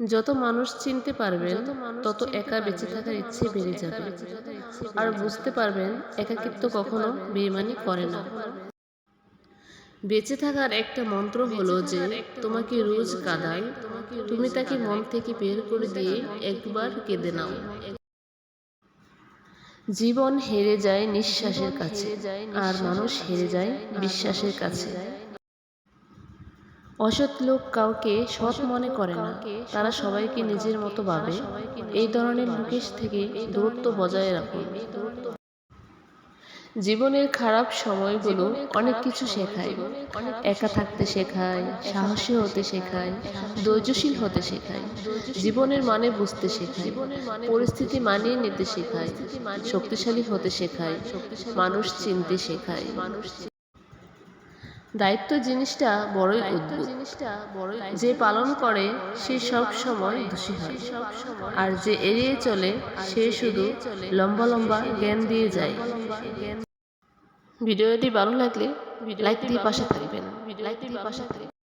যত মানুষ চিনতে পারবেন তত একা বেঁচে থাকার ইচ্ছে বেড়ে যাবে। আর বুঝতে পারবেন একাকিত্ব কখনো বেমানি করে না। বেঁচে থাকার একটা মন্ত্র হলো যে তোমাকে রোজ কাঁদায় তুমি তাকে মন থেকে বের করে দিয়ে একবার কেঁদে নাও। জীবন হেরে যায় নিঃশ্বাসের কাছে। আর মানুষ হেরে যায় বিশ্বাসের কাছে। অসৎ লোক কাউকে সৎ মনে করে না। তারা সবাইকে নিজের মতো ভাবে। এই ধরনের লোকের থেকে দূরত্ব বজায় রাখুন। জীবনের খারাপ সময়গুলো অনেক কিছু শেখায়। একা থাকতে শেখায় সাহসী হতে শেখায় ধৈর্যশীল হতে শেখায়। জীবনের মানে বুঝতে শেখায়। পরিস্থিতি মানিয়ে নিতে শেখায়। শক্তিশালী হতে শেখায়। মানুষ চিনতে শেখায়। দায়িত্ব জিনিসটা বড়ই অদ্ভুত। যে পালন করে সে সব সময় দোষী হয়। আর যে এড়িয়ে চলে সে শুধু লম্বা লম্বা জ্ঞান দিয়ে যায়। ভিডিওটি ভালো লাগলে লাইক দিয়ে পাশে থাকবেন। লাইক দিয়ে পাশে থাকবেন